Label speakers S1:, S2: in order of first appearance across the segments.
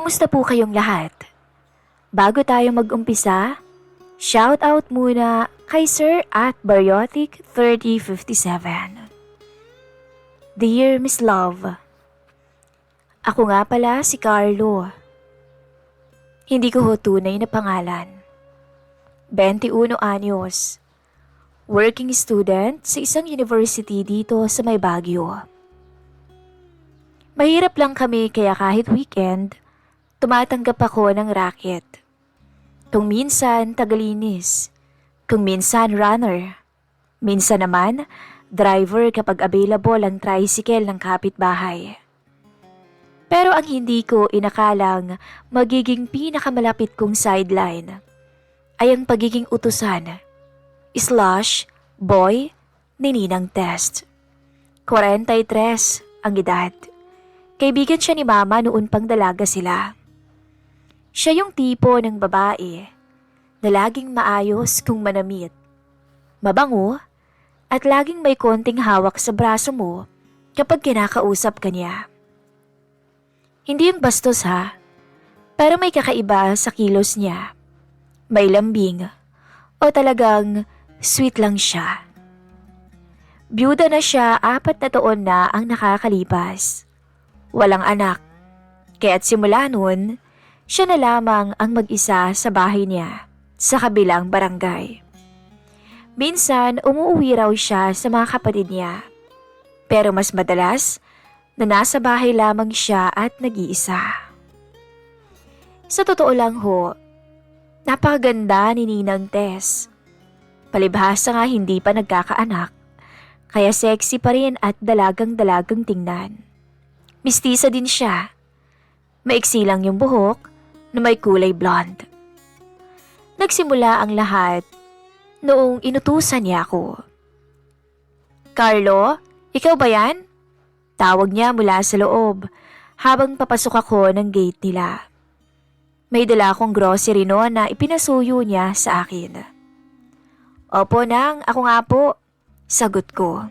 S1: Kumusta po kayong lahat? Bago tayo mag-umpisa, shout out muna kay Sir at Bariotic 3057. Dear Miss Love, Ako nga pala si Carlo. Hindi ko ho tunay na pangalan. 21 anyos. Working student sa isang university dito sa may Baguio. Mahirap lang kami kaya kahit weekend, tumatanggap ako ng racket. Kung minsan tagalinis, kung minsan runner, minsan naman driver kapag available ang tricycle ng kapitbahay. Pero ang hindi ko inakalang magiging pinakamalapit kong sideline ay ang pagiging utusan slash boy ni Ninang Test. 43 ang edad. Kaibigan siya ni mama noon pang dalaga sila. Siya yung tipo ng babae na laging maayos kung manamit. Mabango at laging may konting hawak sa braso mo kapag kinakausap ka niya. Hindi yung bastos ha, pero may kakaiba sa kilos niya. May lambing o talagang sweet lang siya. Byuda na siya apat na taon na ang nakakalipas. Walang anak. Kaya't simula noon, siya na lamang ang mag-isa sa bahay niya sa kabilang barangay. Minsan, umuwi raw siya sa mga kapatid niya. Pero mas madalas, na nasa bahay lamang siya at nag-iisa. Sa totoo lang ho, napakaganda ni Ninang Tess. Palibhasa nga hindi pa nagkakaanak, kaya sexy pa rin at dalagang-dalagang tingnan. Mistisa din siya. Maiksi lang yung buhok na may kulay blonde. Nagsimula ang lahat noong inutusan niya ako. Carlo, ikaw ba yan? Tawag niya mula sa loob habang papasok ako ng gate nila. May dala akong grocery noon na ipinasuyo niya sa akin. Opo nang, ako nga po. Sagot ko.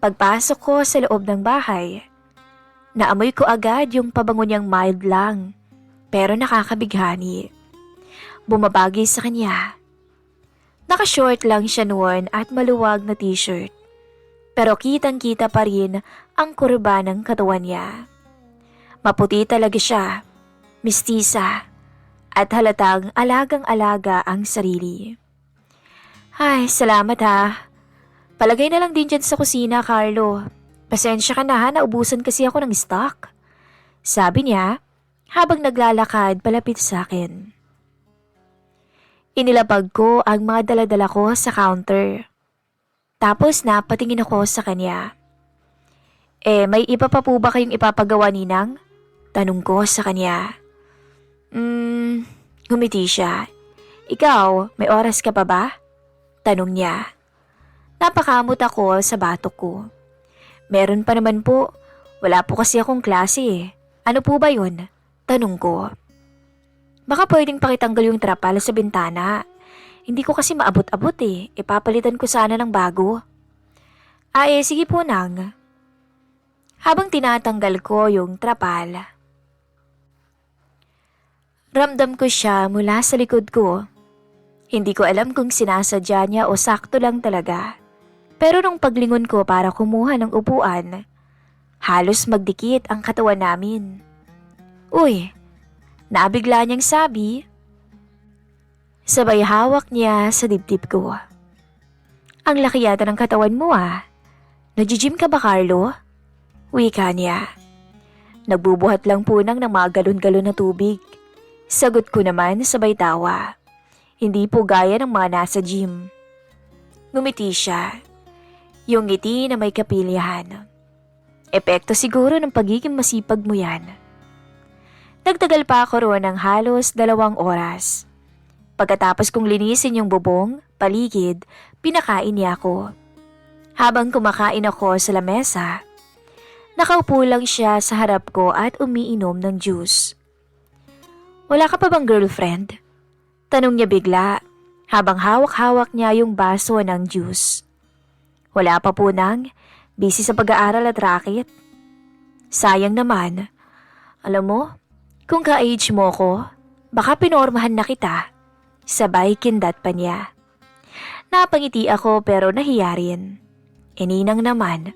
S1: Pagpasok ko sa loob ng bahay, naamoy ko agad yung pabango niyang mild lang, pero nakakabighani. Bumabagi sa kanya. Naka-short lang siya noon at maluwag na t-shirt. Pero kitang-kita pa rin ang kurba ng katawan niya. Maputi talaga siya, mistisa, at halatang alagang-alaga ang sarili. Ay, salamat ha. Palagay na lang din dyan sa kusina, Carlo. Pasensya ka na ha, naubusan kasi ako ng stock. Sabi niya, habang naglalakad palapit sa akin. Inilapag ko ang mga daladala ko sa counter. Tapos napatingin ako sa kanya. Eh, may iba pa po ba kayong ipapagawa ninang? Tanong ko sa kanya. Hmm, gumiti siya. Ikaw, may oras ka pa ba? Tanong niya. Napakamot ako sa batok ko. Meron pa naman po. Wala po kasi akong klase eh. Ano po ba yun? Tanong ko. Baka pwedeng pakitanggal yung trapal sa bintana. Hindi ko kasi maabot-abot eh. Ipapalitan ko sana ng bago. Ah eh, sige po nang. Habang tinatanggal ko yung trapal. Ramdam ko siya mula sa likod ko. Hindi ko alam kung sinasadya niya o sakto lang talaga. Pero nung paglingon ko para kumuha ng upuan, halos magdikit ang katawan namin. Uy, nabigla niyang sabi, Sabay hawak niya sa dibdib ko. Ang laki yata ng katawan mo ah. Nag-gym ka ba, Carlo? Wika niya. Nagbubuhat lang po nang ng mga galon-galon na tubig. Sagot ko naman sabay tawa. Hindi po gaya ng mga nasa gym. Ngumiti siya. Yung ngiti na may kapilyahan. Epekto siguro ng pagiging masipag mo yan. Nagtagal pa ako roon ng halos dalawang oras. Pagkatapos kong linisin yung bubong, paligid, pinakain niya ako. Habang kumakain ako sa lamesa, nakaupo lang siya sa harap ko at umiinom ng juice. Wala ka pa bang girlfriend? Tanong niya bigla habang hawak-hawak niya yung baso ng juice. Wala pa po nang, busy sa pag-aaral at racket. Sayang naman. Alam mo, Kung ka-age mo ko, baka pinormahan na kita. Sabay kindat pa niya. Napangiti ako pero nahiya rin. Ininang naman,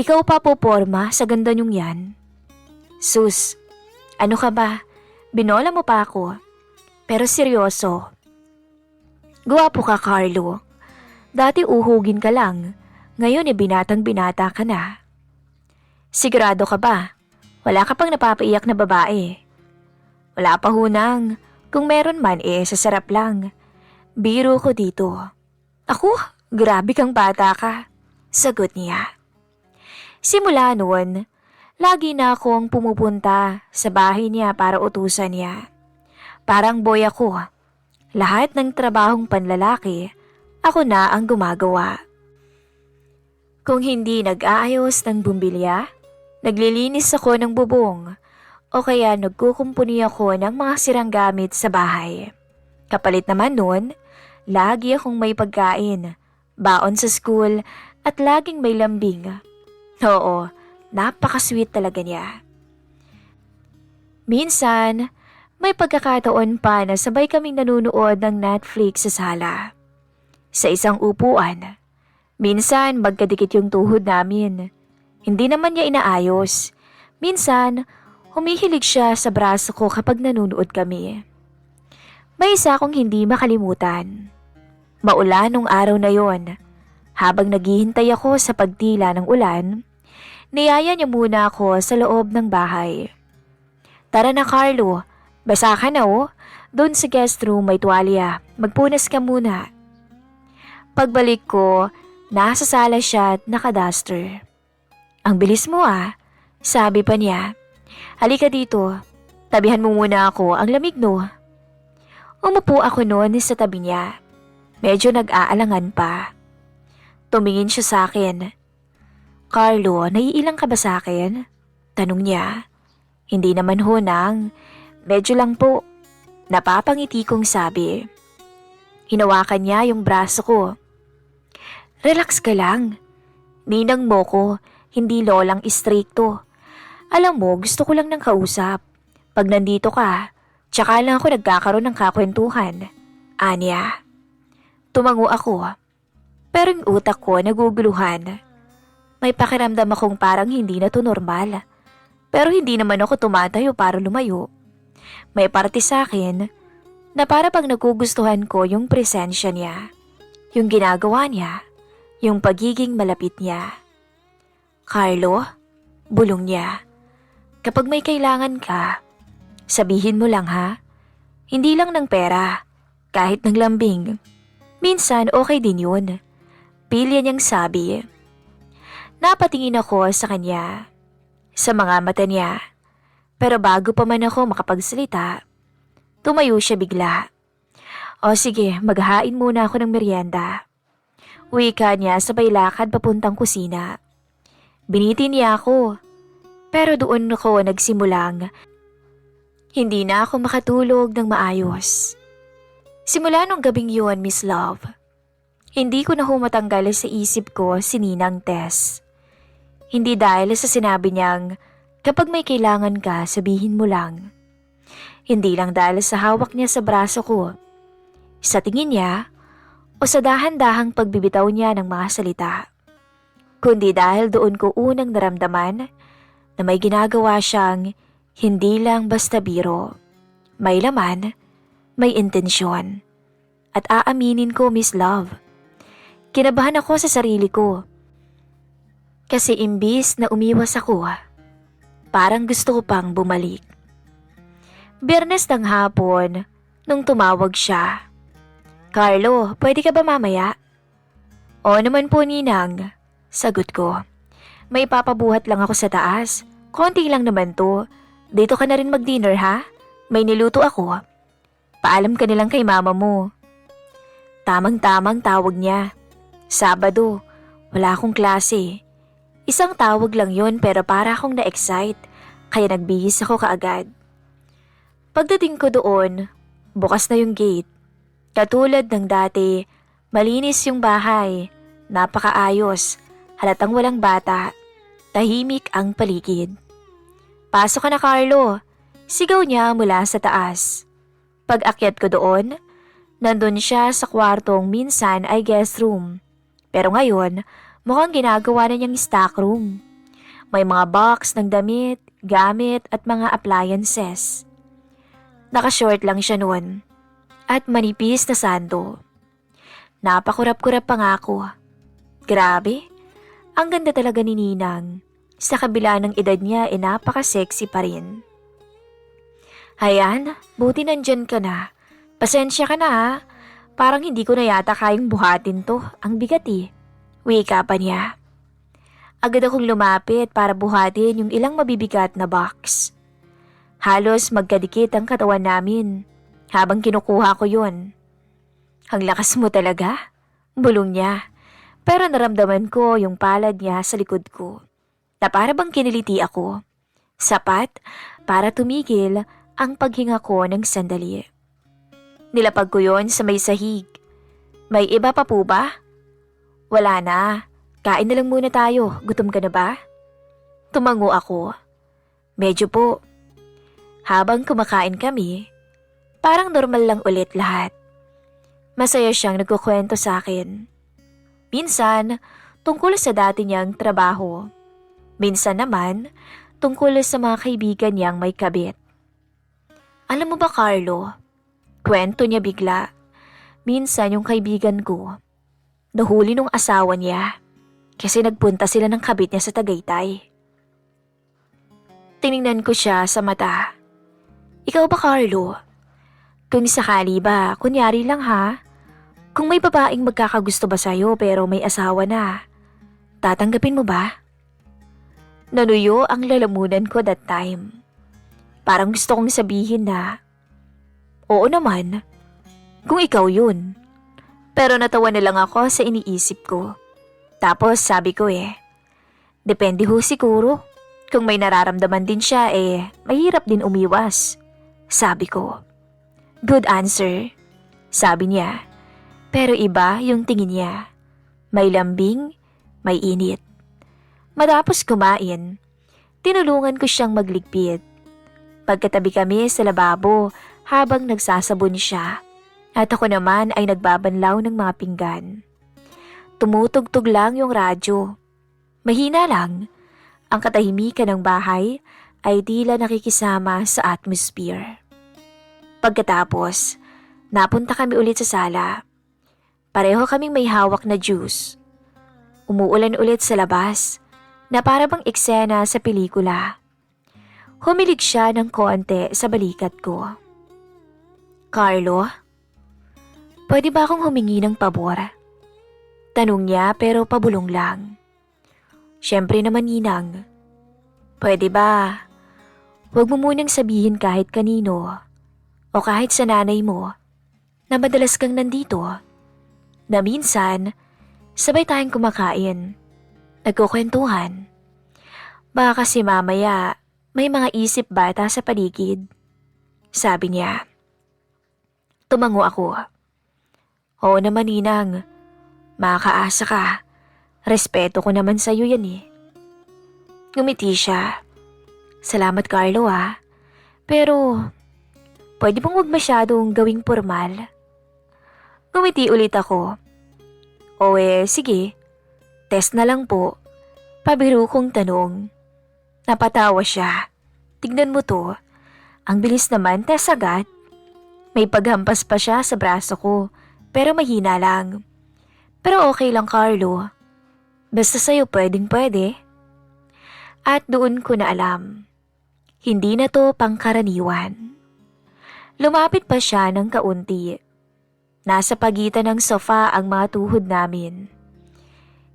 S1: ikaw pa poporma sa ganda niyong yan. Sus, ano ka ba? Binola mo pa ako. Pero seryoso. Guwapo ka, Carlo. Dati uhugin ka lang. Ngayon e binatang binata ka na. Sigurado ka ba? Wala ka pang napapaiyak na babae. Wala pa hunang. Kung meron man eh, sasarap lang. Biro ko dito. Ako, grabe kang bata ka. Sagot niya. Simula noon, lagi na akong pumupunta sa bahay niya para utusan niya. Parang boy ako. Lahat ng trabahong panlalaki, ako na ang gumagawa. Kung hindi nag-aayos ng bumbilya, naglilinis ako ng bubong o kaya nagkukumpuni ako ng mga sirang gamit sa bahay. Kapalit naman nun, lagi akong may pagkain, baon sa school at laging may lambing. Oo, napaka-sweet talaga niya. Minsan, may pagkakataon pa na sabay kaming nanunood ng Netflix sa sala. Sa isang upuan. Minsan, magkadikit yung tuhod namin. Hindi naman niya inaayos. Minsan, humihilig siya sa braso ko kapag nanunood kami. May isa akong hindi makalimutan. Maulan nung araw na yon. Habang naghihintay ako sa pagtila ng ulan, niyaya niya muna ako sa loob ng bahay. Tara na Carlo, basa ka na oh. Doon sa guest room may tuwalya. Magpunas ka muna. Pagbalik ko, nasa sala siya at nakaduster. Ang bilis mo ah, sabi pa niya. Halika dito, tabihan mo muna ako, ang lamig no. Umupo ako noon sa tabi niya. Medyo nag-aalangan pa. Tumingin siya sa akin. Carlo, naiilang ka ba sa akin? Tanong niya. Hindi naman ho nang. Medyo lang po. Napapangiti kong sabi. Hinawakan niya yung braso ko. Relax ka lang. Ninang mo ko, hindi lolang istrikto. Alam mo, gusto ko lang ng kausap. Pag nandito ka, tsaka lang ako nagkakaroon ng kakwentuhan. Anya. Tumango ako. Pero yung utak ko naguguluhan. May pakiramdam akong parang hindi na to normal. Pero hindi naman ako tumatayo para lumayo. May parte sa akin na para pag nagugustuhan ko yung presensya niya, yung ginagawa niya, yung pagiging malapit niya. Carlo, bulong niya. Kapag may kailangan ka, sabihin mo lang ha. Hindi lang ng pera, kahit ng lambing. Minsan okay din yun. Pilya niyang sabi. Napatingin ako sa kanya, sa mga mata niya. Pero bago pa man ako makapagsalita, tumayo siya bigla. O sige, maghain muna ako ng merienda. Wika niya sabay lakad papuntang kusina. Biniti niya ako. Pero doon ako nagsimulang. Hindi na ako makatulog ng maayos. Simula nung gabing yun, Miss Love, hindi ko na humatanggal sa isip ko si Ninang Tess. Hindi dahil sa sinabi niyang, kapag may kailangan ka, sabihin mo lang. Hindi lang dahil sa hawak niya sa braso ko. Sa tingin niya, o sa dahan-dahang pagbibitaw niya ng mga salita. Kundi dahil doon ko unang naramdaman na may ginagawa siyang hindi lang basta biro. May laman, may intensyon. At aaminin ko, Miss Love, kinabahan ako sa sarili ko. Kasi imbis na umiwas ako, parang gusto ko pang bumalik. Biyernes ng hapon, nung tumawag siya. Carlo, pwede ka ba mamaya? Oo naman po, Ninang. Sagot ko. May papabuhat lang ako sa taas. Konti lang naman to. Dito ka na rin mag-dinner ha? May niluto ako. Paalam ka nilang kay mama mo. Tamang-tamang tawag niya. Sabado, wala akong klase. Isang tawag lang yon pero para akong na-excite, kaya nagbihis ako kaagad. Pagdating ko doon, bukas na yung gate. Katulad ng dati, malinis yung bahay, napakaayos, halatang walang bata, tahimik ang paligid. Pasok ka na Carlo, Sigaw niya mula sa taas. Pag akyat ko doon, nandun siya sa kwartong minsan ay guest room. Pero ngayon, mukhang ginagawa na niyang stock room. May mga box ng damit, gamit at mga appliances. Nakashort lang siya noon at manipis na sando. Napakurap-kurap pa nga ako. Grabe, ang ganda talaga ni Ninang. Sa kabila ng edad niya, eh napaka-sexy pa rin. Hayan, buti nandyan ka na. Pasensya ka na ha. Parang hindi ko na yata kayang buhatin to. Ang bigat eh. Wika pa niya. Agad akong lumapit para buhatin yung ilang mabibigat na box. Halos magkadikit ang katawan namin habang kinukuha ko yun. Ang lakas mo talaga. Bulong niya. Pero naramdaman ko yung palad niya sa likod ko. Na para bang kiniliti ako. Sapat para tumigil ang paghinga ko ng sandali. Nilapag ko yon sa may sahig. May iba pa po ba? Wala na. Kain na lang muna tayo. Gutom ka na ba? Tumango ako. Medyo po. Habang kumakain kami, parang normal lang ulit lahat. Masaya siyang nagkukwento sa akin. Minsan, tungkol sa dati niyang trabaho. Minsan naman, tungkol sa mga kaibigan niyang may kabit. Alam mo ba, Carlo? Kwento niya bigla. Minsan yung kaibigan ko, nahuli nung asawa niya kasi nagpunta sila ng kabit niya sa Tagaytay. Tiningnan ko siya sa mata. Ikaw ba, Carlo? Kung sakali ba, kunyari lang ha? Kung may babaeng magkakagusto ba sa'yo pero may asawa na, tatanggapin mo ba? Nanuyo ang lalamunan ko that time. Parang gusto kong sabihin na, Oo naman, kung ikaw yun. Pero natawa na lang ako sa iniisip ko. Tapos sabi ko eh, depende ho siguro. Kung may nararamdaman din siya eh, mahirap din umiwas. Sabi ko. Good answer. Sabi niya. Pero iba yung tingin niya. May lambing, may init. Matapos kumain, tinulungan ko siyang magligpit. Pagkatabi kami sa lababo habang nagsasabon siya at ako naman ay nagbabanlaw ng mga pinggan. Tumutugtog lang yung radyo. Mahina lang. Ang katahimikan ng bahay ay tila nakikisama sa atmosphere. Pagkatapos, napunta kami ulit sa sala. Pareho kaming may hawak na juice. Umuulan ulit sa labas na para bang eksena sa pelikula. Humilig siya ng konti sa balikat ko. Carlo, pwede ba akong humingi ng pabor? Tanong niya pero pabulong lang. Siyempre naman ninang. Pwede ba? Huwag mo munang sabihin kahit kanino o kahit sa nanay mo na madalas kang nandito. Na minsan, sabay tayong kumakain. Nagkukwentuhan. Baka kasi mamaya may mga isip bata sa paligid. Sabi niya. Tumango ako. Oo naman, Ninang. Makakaasa ka. Respeto ko naman sa'yo yan eh. Ngumiti siya. Salamat, Carlo ah. Pero, pwede bang wag masyadong gawing formal? Ngumiti ulit ako. O eh, sige. Test na lang po. Pabiro kong tanong. Napatawa siya. Tignan mo to. Ang bilis naman, test agad. May paghampas pa siya sa braso ko, pero mahina lang. Pero okay lang, Carlo. Basta sa'yo pwedeng pwede. At doon ko na alam. Hindi na to pangkaraniwan. Lumapit pa siya ng kaunti. Nasa pagitan ng sofa ang mga tuhod namin.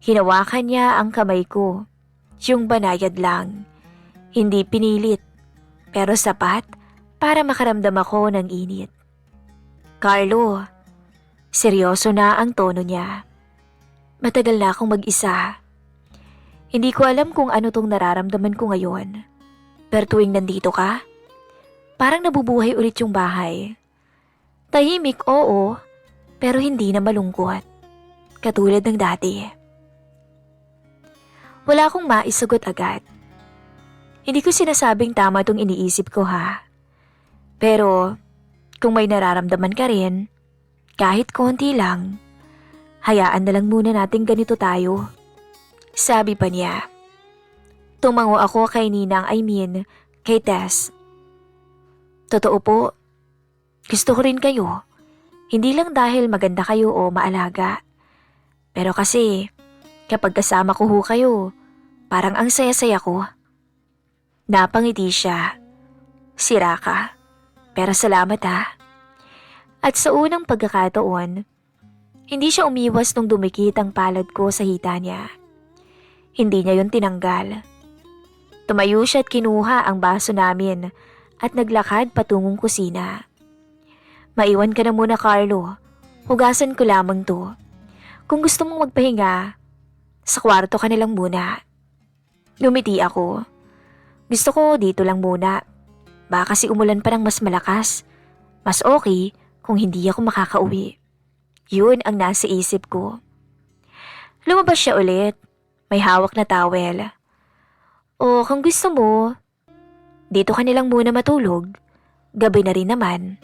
S1: Hinawakan niya ang kamay ko. Yung banayad lang. Hindi pinilit. Pero sapat para makaramdam ako ng init. Carlo, seryoso na ang tono niya. Matagal na akong mag-isa. Hindi ko alam kung ano tong nararamdaman ko ngayon. Pero tuwing nandito ka, parang nabubuhay ulit yung bahay. Tahimik, oo, pero hindi na malungkot. Katulad ng dati. Wala akong maisagot agad. Hindi ko sinasabing tama tong iniisip ko ha. Pero kung may nararamdaman ka rin, kahit konti lang, hayaan na lang muna natin ganito tayo. Sabi pa niya. Tumango ako kay Ninang, I mean, kay Tess. Totoo po, gusto ko rin kayo. Hindi lang dahil maganda kayo o maalaga. Pero kasi, kapag kasama ko ho kayo, parang ang saya-saya ko. Napangiti siya. Sira ka. Pero salamat ha. At sa unang pagkakataon, hindi siya umiwas nung dumikit ang palad ko sa hita niya. Hindi niya yon tinanggal. Tumayo siya at kinuha ang baso namin at naglakad patungong kusina. Maiwan ka na muna, Carlo. Hugasan ko lamang to. Kung gusto mong magpahinga, sa kwarto ka na lang muna. Lumiti ako. Gusto ko dito lang muna. Baka kasi umulan pa ng mas malakas. Mas okay kung hindi ako makakauwi. Yun ang nasa isip ko. Lumabas siya ulit. May hawak na towel. O kung gusto mo, dito ka nilang muna matulog. Gabi na rin naman.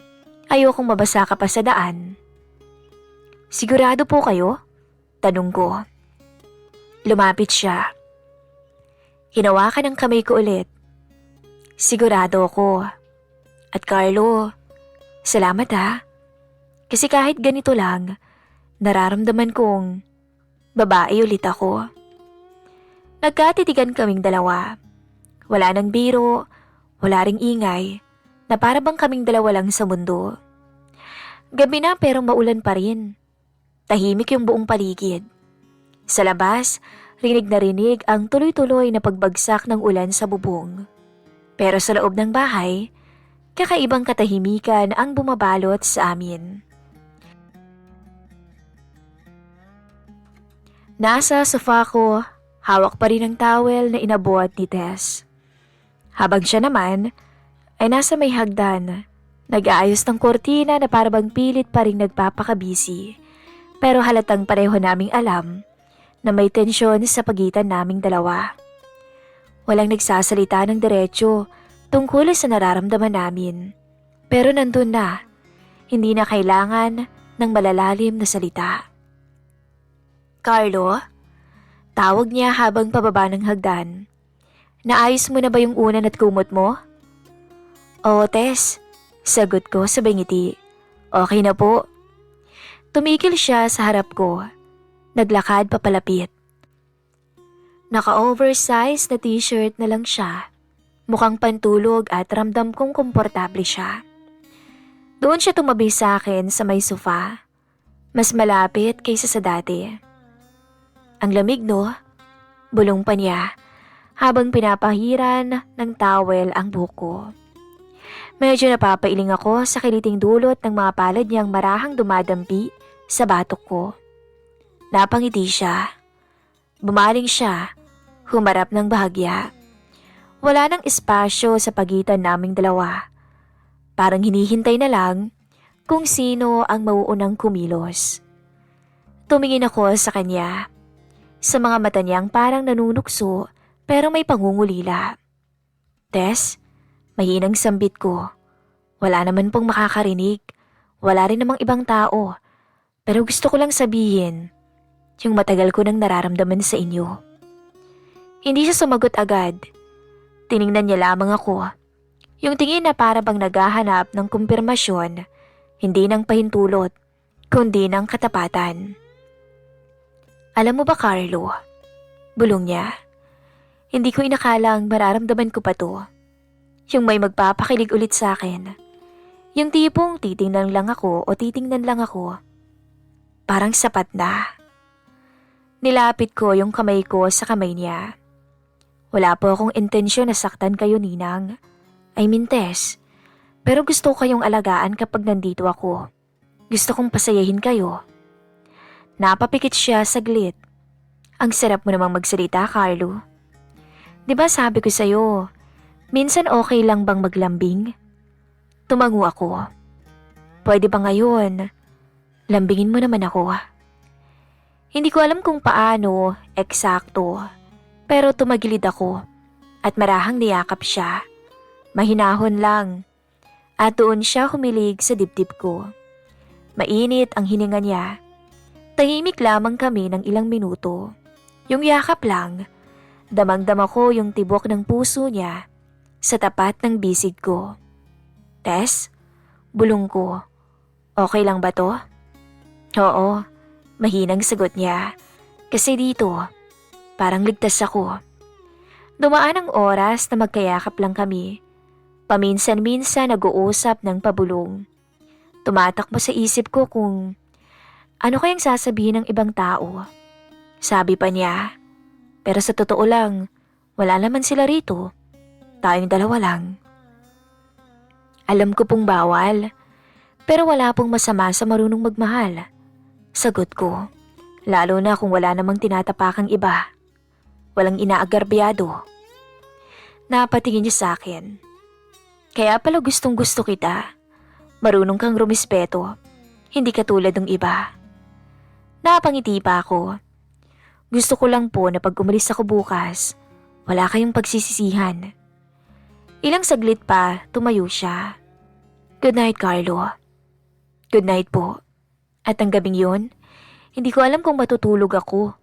S1: Ayokong mabasa ka pa sa daan. Sigurado po kayo? Tanong ko. Lumapit siya. Hinawakan ang kamay ko ulit. Sigurado ako. At Carlo, salamat ha. Kasi kahit ganito lang, nararamdaman kong babae ulit ako. Nagkatitigan kaming dalawa. Wala nang biro, wala ring ingay, na para bang kaming dalawa lang sa mundo. Gabi na pero maulan pa rin. Tahimik yung buong paligid. Sa labas, rinig na rinig ang tuloy-tuloy na pagbagsak ng ulan sa bubong. Pero sa loob ng bahay, kakaibang katahimikan ang bumabalot sa amin. Nasa sofa ko, hawak pa rin ang towel na inabuhat ni Tess. Habang siya naman, ay nasa may hagdan, nag-aayos ng kortina na parabang pilit pa rin nagpapakabisi. Pero halatang pareho naming alam na may tensyon sa pagitan naming dalawa. Walang nagsasalita ng diretsyo tungkol sa nararamdaman namin. Pero nandun na, hindi na kailangan ng malalalim na salita. Carlo? Tawag niya habang pababa ng hagdan. Naayos mo na ba yung unan at kumot mo? Oo, Tess. Sagot ko sa ngiti. Okay na po. Tumigil siya sa harap ko. Naglakad papalapit. Naka-oversize na t-shirt na lang siya. Mukhang pantulog at ramdam kong komportable siya. Doon siya tumabi sa akin sa may sofa. Mas malapit kaysa sa dati. Ang lamig no? Bulong pa niya habang pinapahiran ng towel ang buko. Medyo napapailing ako sa kiliting dulot ng mga palad niyang marahang dumadampi sa batok ko. Napangiti siya. Bumaling siya, humarap ng bahagya. Wala nang espasyo sa pagitan naming dalawa. Parang hinihintay na lang kung sino ang mauunang kumilos. Tumingin ako sa kanya. Sa mga mata niyang parang nanunukso pero may pangungulila. Tess, mahinang sambit ko. Wala naman pong makakarinig. Wala rin namang ibang tao. Pero gusto ko lang sabihin, yung matagal ko nang nararamdaman sa inyo. Hindi siya sumagot agad. Tiningnan niya lamang ako. Yung tingin na para bang naghahanap ng kumpirmasyon, hindi ng pahintulot, kundi ng katapatan. Alam mo ba, Carlo? Bulong niya. Hindi ko inakalang mararamdaman ko pa to. Yung may magpapakilig ulit sa akin. Yung tipong titingnan lang ako o titingnan lang ako. Parang sapat na. Nilapit ko yung kamay ko sa kamay niya. Wala po akong intensyon na saktan kayo, Ninang. I mean, Tess. Pero gusto ko kayong alagaan kapag nandito ako. Gusto kong pasayahin kayo. Napapikit siya saglit. Ang sarap mo namang magsalita, Carlo. Di ba sabi ko sa'yo, minsan okay lang bang maglambing? Tumango ako. Pwede ba ngayon? Lambingin mo naman ako. Hindi ko alam kung paano, eksakto. Pero tumagilid ako at marahang niyakap siya. Mahinahon lang. At doon siya humilig sa dibdib ko. Mainit ang hininga niya. Tahimik lamang kami ng ilang minuto. Yung yakap lang, damang-dama ko yung tibok ng puso niya sa tapat ng bisig ko. Tess, bulong ko. Okay lang ba to? Oo, mahinang sagot niya. Kasi dito, parang ligtas ako. Dumaan ang oras na magkayakap lang kami. Paminsan-minsan nag-uusap ng pabulong. Tumatakbo sa isip ko kung ano kayang sasabihin ng ibang tao. Sabi pa niya, pero sa totoo lang, wala naman sila rito. Tayong dalawa lang. Alam ko pong bawal, pero wala pong masama sa marunong magmahal. Sagot ko, lalo na kung wala namang tinatapakang iba. Walang inaagarbyado. Napatingin niya sa akin. Kaya pala gustong gusto kita. Marunong kang rumispeto, hindi katulad ng iba. Napangiti pa ako. Gusto ko lang po na pag umalis ako bukas, wala kayong pagsisisihan. Ilang saglit pa, tumayo siya. Good night, Carlo. Good night po. At ang gabing yun, hindi ko alam kung matutulog ako.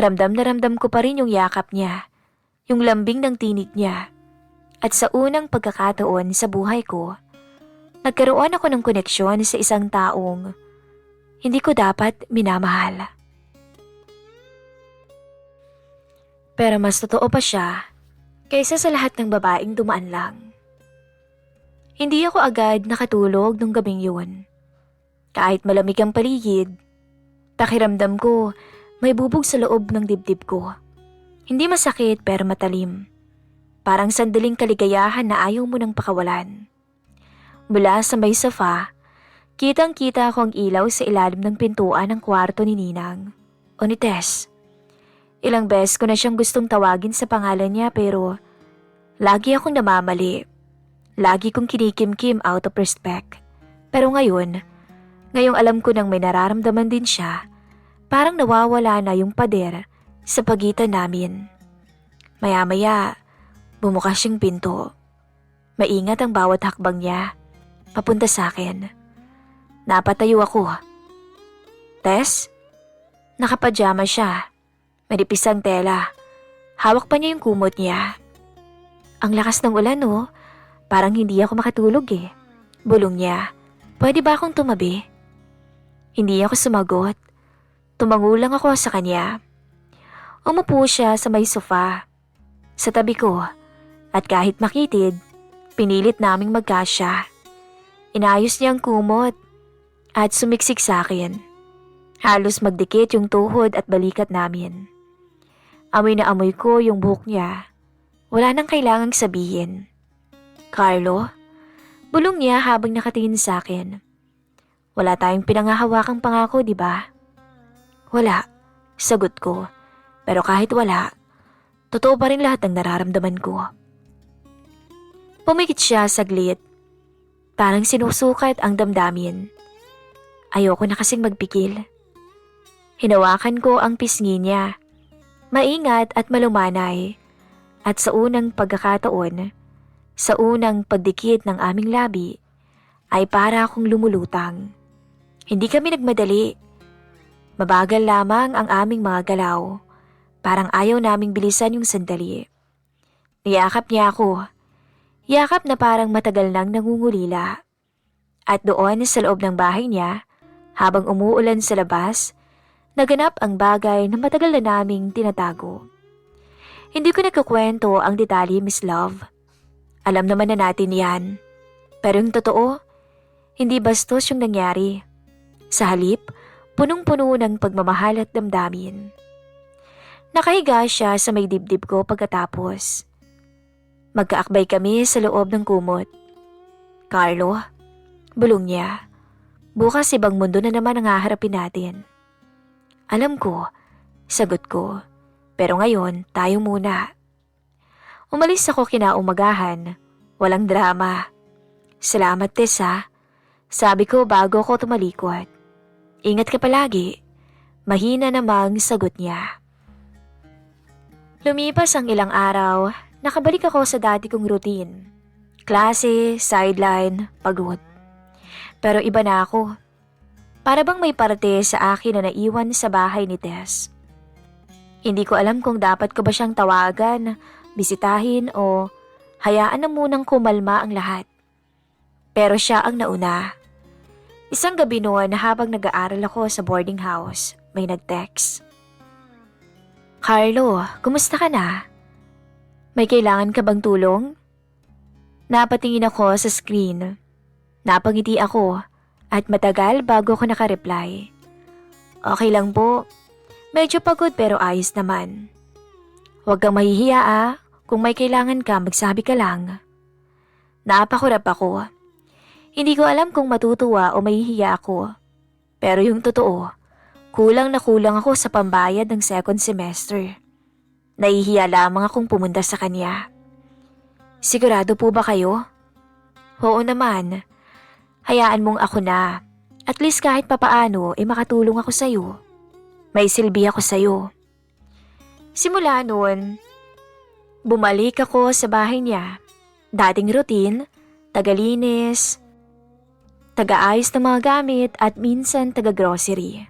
S1: Ramdam na ramdam ko pa rin yung yakap niya, yung lambing ng tinig niya. At sa unang pagkakataon sa buhay ko, nagkaroon ako ng koneksyon sa isang taong hindi ko dapat minamahal. Pero mas totoo pa siya kaysa sa lahat ng babaeng dumaan lang. Hindi ako agad nakatulog nung gabing yun. Kahit malamig ang paligid, pakiramdam ko may bubog sa loob ng dibdib ko. Hindi masakit pero matalim. Parang sandaling kaligayahan na ayaw mo nang pakawalan. Mula sa may sofa, kitang kita ko ang ilaw sa ilalim ng pintuan ng kwarto ni Ninang o ni Tess. Ilang beses ko na siyang gustong tawagin sa pangalan niya pero lagi akong namamali. Lagi kong kinikimkim out of respect. Pero ngayon, ngayong alam ko nang may nararamdaman din siya, parang nawawala na yung pader sa pagitan namin. Maya-maya, bumukas yung pinto. Maingat ang bawat hakbang niya, papunta sa akin. Napatayo ako. Tess? Nakapajama siya. Manipis ang tela. Hawak pa niya yung kumot niya. Ang lakas ng ulan oh. Parang hindi ako makatulog eh. Bulong niya. Pwede ba akong tumabi? Hindi ako sumagot. Tumango lang ako sa kanya. Umupo siya sa may sofa. Sa tabi ko. At kahit makitid, pinilit naming magkasya. Inayos niya ang kumot at sumiksik sa akin. Halos magdikit yung tuhod at balikat namin. Amoy na amoy ko yung buhok niya. Wala nang kailangang sabihin. Carlo? Bulong niya habang nakatingin sa akin. Wala tayong pinangahawakang pangako, di ba? Wala, sagot ko. Pero kahit wala, totoo pa rin lahat ng nararamdaman ko. Pumikit siya saglit. Parang sinusukat ang damdamin. Ayoko na kasing magpikil. Hinawakan ko ang pisngi niya. Maingat at malumanay. At sa unang pagkakataon, sa unang pagdikit ng aming labi, ay para akong lumulutang. Hindi kami nagmadali. Mabagal lamang ang aming mga galaw. Parang ayaw naming bilisan yung sandali. Niyakap niya ako. Yakap na parang matagal nang nangungulila. At doon sa loob ng bahay niya, habang umuulan sa labas, naganap ang bagay na matagal na naming tinatago. Hindi ko nagkakwento ang detalye, Miss Love. Alam naman na natin yan. Pero yung totoo, hindi bastos yung nangyari. Sa halip, punong-puno ng pagmamahal at damdamin. Nakahiga siya sa may dibdib ko pagkatapos. Magkaakbay kami sa loob ng kumot. Carlo, bulong niya. Bukas ibang mundo na naman ang haharapin natin. Alam ko, sagot ko. Pero ngayon, tayo muna. Umalis ako kinaumagahan. Walang drama. Salamat, Tessa. Sabi ko bago ako tumalikod. Ingat ka palagi. Mahina namang sagot niya. Lumipas ang ilang araw, nakabalik ako sa dati kong routine. Klase, sideline, pagod. Pero iba na ako. Para bang may parte sa akin na naiwan sa bahay ni Tess. Hindi ko alam kung dapat ko ba siyang tawagan, bisitahin o hayaan na munang kumalma ang lahat. Pero siya ang nauna. Isang gabi noon habang nag-aaral ako sa boarding house, may nag-text. Carlo, kumusta ka na? May kailangan ka bang tulong? Napatingin ako sa screen. Napangiti ako at matagal bago ako nakareply. Okay lang po. Medyo pagod pero ayos naman. Huwag kang mahihiya ah. Kung may kailangan ka, magsabi ka lang. Napakurap ako. Hindi ko alam kung matutuwa o mahihiya ako. Pero yung totoo, kulang na kulang ako sa pambayad ng second semester. Nahihiya lamang akong pumunta sa kanya. Sigurado po ba kayo? Oo naman. Hayaan mong ako na. At least kahit papaano, eh makatulong ako sa'yo. May silbi ako sa'yo. Simula noon, bumalik ako sa bahay niya. Dating routine, tagalinis, tagaayos ng mga gamit at minsan taga-grocery.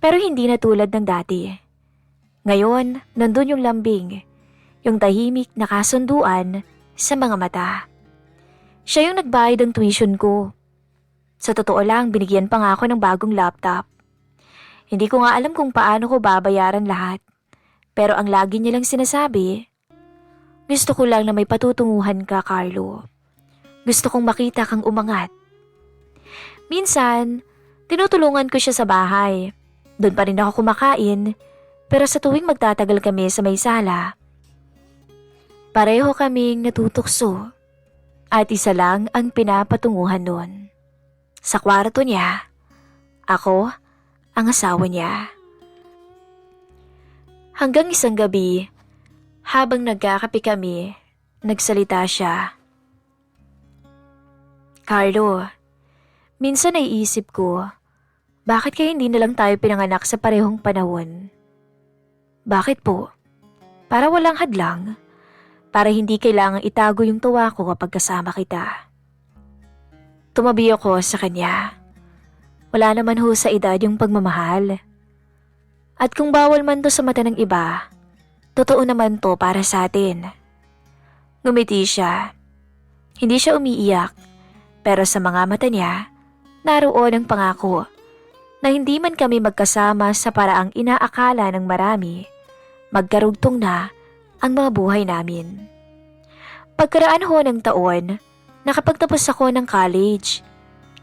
S1: Pero hindi na tulad ng dati. Ngayon, nandun yung lambing, yung tahimik na kasunduan sa mga mata. Siya yung nagbayad ng tuition ko. Sa totoo lang, binigyan pa nga ako ng bagong laptop. Hindi ko nga alam kung paano ko babayaran lahat. Pero ang lagi niya lang sinasabi, gusto ko lang na may patutunguhan ka, Carlo. Gusto kong makita kang umangat. Minsan, tinutulungan ko siya sa bahay. Doon pa rin ako kumakain, pero sa tuwing magtatagal kami sa may sala, pareho kaming natutukso at isa lang ang pinapatunguhan noon. Sa kwarto niya, ako ang asawa niya. Hanggang isang gabi, habang nagkakape kami, nagsalita siya. Carlo, minsan naiisip ko, bakit kaya hindi na lang tayo pinanganak sa parehong panahon? Bakit po? Para walang hadlang. Para hindi kailangang itago yung tuwa ko kapag kasama kita. Tumabi ako sa kanya. Wala naman ho sa edad yung pagmamahal. At kung bawal man to sa mata ng iba, totoo naman to para sa atin. Ngumiti siya. Hindi siya umiiyak, pero sa mga mata niya, naroon ang pangako na hindi man kami magkasama sa paraang inaakala ng marami, magkarugtong na ang mga buhay namin. Pagkaraan ho ng taon, nakapagtapos ako ng college.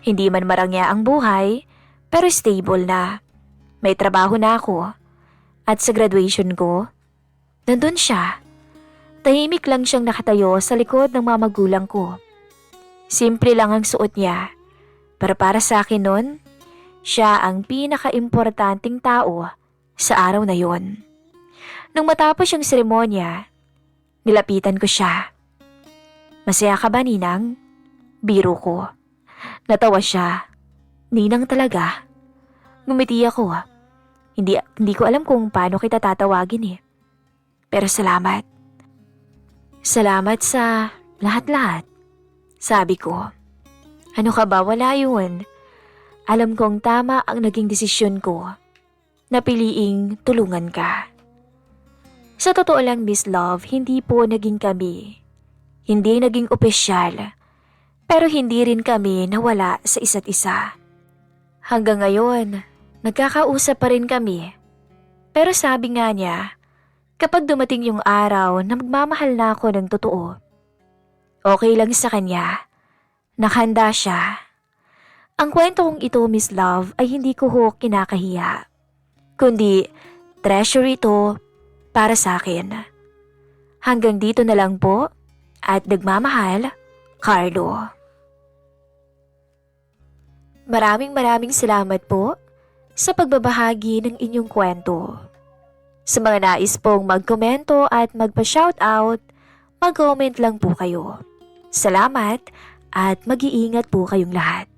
S1: Hindi man marangya ang buhay, pero stable na. May trabaho na ako. At sa graduation ko, nandun siya. Tahimik lang siyang nakatayo sa likod ng mga magulang ko. Simple lang ang suot niya. Pero para sa akin nun, siya ang pinaka-importanting tao sa araw na yon. Nung matapos yung seremonya, nilapitan ko siya. Masaya ka ba, Ninang? Biro ko. Natawa siya. Ninang talaga. Ngumiti ako. Hindi, hindi ko alam kung paano kita tatawagin eh. Pero salamat. Salamat sa lahat-lahat. Sabi ko. Ano ka ba? Wala yun. Alam kong tama ang naging desisyon ko. Napiliing tulungan ka. Sa totoo lang, Miss Love, hindi po naging kami. Hindi naging opisyal. Pero hindi rin kami nawala sa isa't isa. Hanggang ngayon, nagkakausap pa rin kami. Pero sabi nga niya, kapag dumating yung araw na magmamahal na ako ng totoo, okay lang sa kanya. Nakahanda siya. Ang kwento kong ito, Miss Love, ay hindi ko ho kinakahiya. Kundi, treasure ito para sa akin. Hanggang dito na lang po at nagmamahal, Carlo. Maraming maraming salamat po sa pagbabahagi ng inyong kwento. Sa mga nais pong magkomento at magpa-shoutout, mag-comment lang po kayo. Salamat at mag-iingat po kayong lahat.